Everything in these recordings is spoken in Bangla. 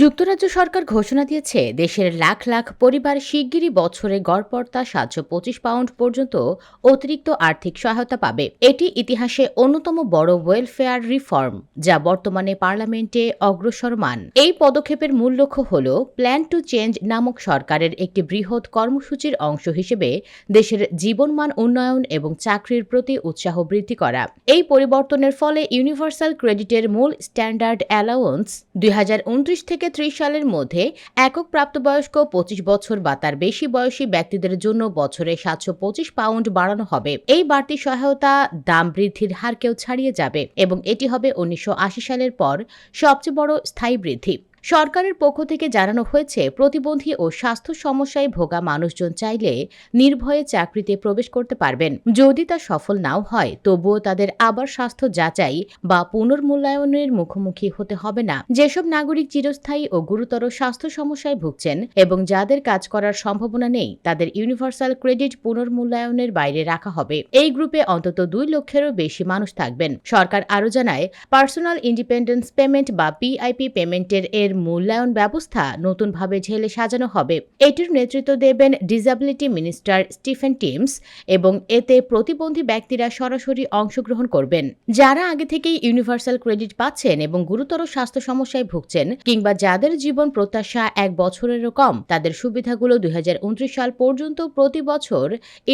যুক্তরাজ্য সরকার ঘোষণা দিয়েছে, দেশের লাখ লাখ পরিবার শিগগিরই বছরে গড়পড়তা সাতশো পঁচিশ পাউন্ড পর্যন্ত অতিরিক্ত আর্থিক সহায়তা পাবে। এটি ইতিহাসে অন্যতম বড় ওয়েলফেয়ার রিফর্ম যা বর্তমানে পার্লামেন্টে অগ্রসরমান এই পদক্ষেপের মূল লক্ষ্য হল প্ল্যান টু চেঞ্জ নামক সরকারের একটি বৃহৎ কর্মসূচির অংশ হিসেবে দেশের জীবনমান উন্নয়ন এবং চাকরির প্রতি উৎসাহ বৃদ্ধি করা। এই পরিবর্তনের ফলে ইউনিভার্সাল ক্রেডিটের মূল স্ট্যান্ডার্ড অ্যালাউন্স দুই থেকে ত্রিশ সালের মধ্যে একক প্রাপ্তবয়স্ক পঁচিশ বছর বা তার বেশি বয়সী ব্যক্তিদের জন্য বছরে সাতশো পঁচিশ পাউন্ড বাড়ানো হবে। এই বাড়তি সহায়তা দাম বৃদ্ধির হারকেও ছাড়িয়ে যাবে এবং এটি হবে উনিশশো আশি সালের পর সবচেয়ে বড় স্থায়ী বৃদ্ধি। সরকারের পক্ষ থেকে জানানো হয়েছে, প্রতিবন্ধী ও স্বাস্থ্য সমস্যায় ভোগা মানুষজন চাইলে নির্ভয়ে চাকরিতে প্রবেশ করতে পারবেন। যদি তা সফল নাও হয়, তবুও তাদের আবার স্বাস্থ্য যাচাই বা পুনর্মূল্যায়নের মুখোমুখি হতে হবে না। যেসব নাগরিক চিরস্থায়ী ও গুরুতর স্বাস্থ্য সমস্যায় ভুগছেন এবং যাদের কাজ করার সম্ভাবনা নেই, তাদের ইউনিভার্সাল ক্রেডিট পুনর্মূল্যায়নের বাইরে রাখা হবে। এই গ্রুপে অন্তত দুই লক্ষেরও বেশি মানুষ থাকবেন। সরকার আরও জানায়, পার্সোনাল ইন্ডিপেন্ডেন্স পেমেন্ট বা পিআইপি পেমেন্টের এর মূল্যায়ন ব্যবস্থা নতুনভাবে ঢেলে সাজানো হবে। এটির নেতৃত্ব দেবেন ডিসাবিলিটি মিনিস্টার স্টিফেন টিমস এবং এতে প্রতিবন্ধী ব্যক্তিরা সরাসরি অংশগ্রহণ করবেন। যারা আগে থেকেই ইউনিভার্সাল ক্রেডিট পাচ্ছেন এবং গুরুতর স্বাস্থ্য সমস্যায় ভুগছেন কিংবা যাদের জীবন প্রত্যাশা এক বছরেরও কম, তাদের সুবিধাগুলো দুই হাজার উনত্রিশ সাল পর্যন্ত প্রতি বছর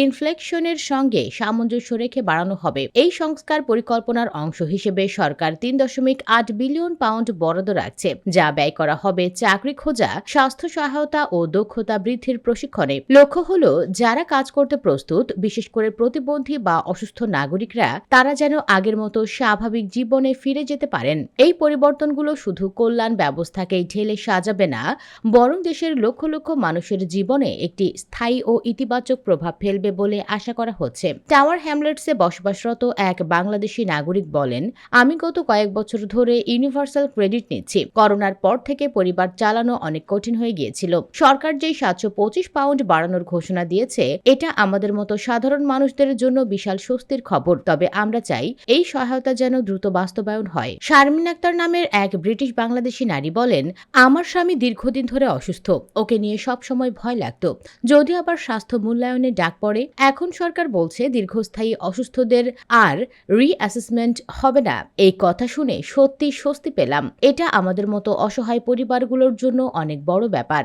ইনফ্লেকশনের সঙ্গে সামঞ্জস্য রেখে বাড়ানো হবে। এই সংস্কার পরিকল্পনার অংশ হিসেবে সরকার তিন দশমিক আট বিলিয়ন পাউন্ড বরাদ্দ রাখছে, যা ব্যয় করা হবে চাকরি খোঁজা, স্বাস্থ্য সহায়তা ও দক্ষতা বৃদ্ধির প্রশিক্ষণে। লক্ষ্য হল, যারা কাজ করতে প্রস্তুত, বিশেষ করে প্রতিবন্ধী বা অসুস্থ নাগরিকরা, তারা যেন আগের মতো স্বাভাবিক জীবনে ফিরে যেতে পারেন। এই পরিবর্তনগুলো শুধু কল্যাণ ব্যবস্থাকেই ঢেলে সাজাবে না, বরং দেশের লক্ষ লক্ষ মানুষের জীবনে একটি স্থায়ী ও ইতিবাচক প্রভাব ফেলবে বলে আশা করা হচ্ছে। টাওয়ার হ্যামলেটসে বসবাসরত এক বাংলাদেশি নাগরিক বলেন, আমি গত কয়েক বছর ধরে ইউনিভার্সাল ক্রেডিট নিচ্ছি। করোনার পর থেকে পরিবার চালানো অনেক কঠিন হয়ে গিয়েছিল। সরকার যেই সাতশো পঁচিশ পাউন্ড বাড়ানোর ঘোষণা দিয়েছে, এটা আমাদের মতো সাধারণ মানুষদের জন্য বিশাল স্বস্তির খবর। তবে আমরা চাই এই সহায়তা যেন দ্রুত বাস্তবায়ন হয়। শারমিন আক্তার নামের এক ব্রিটিশ বাংলাদেশি নারী বলেন, আমার স্বামী দীর্ঘদিন ধরে অসুস্থ। ওকে নিয়ে সব সময় ভয় লাগত। যদি আবার স্বাস্থ্য মূল্যায়নে ডাক পড়ে, এখন সরকার বলছে দীর্ঘস্থায়ী অসুস্থদের আর রিঅ্যাসেসমেন্ট হবে না। এই কথা শুনে সত্যি স্বস্তি পেলাম। এটা আমাদের মতো অসহায় পরিবারগুলোর জন্য অনেক বড় ব্যাপার।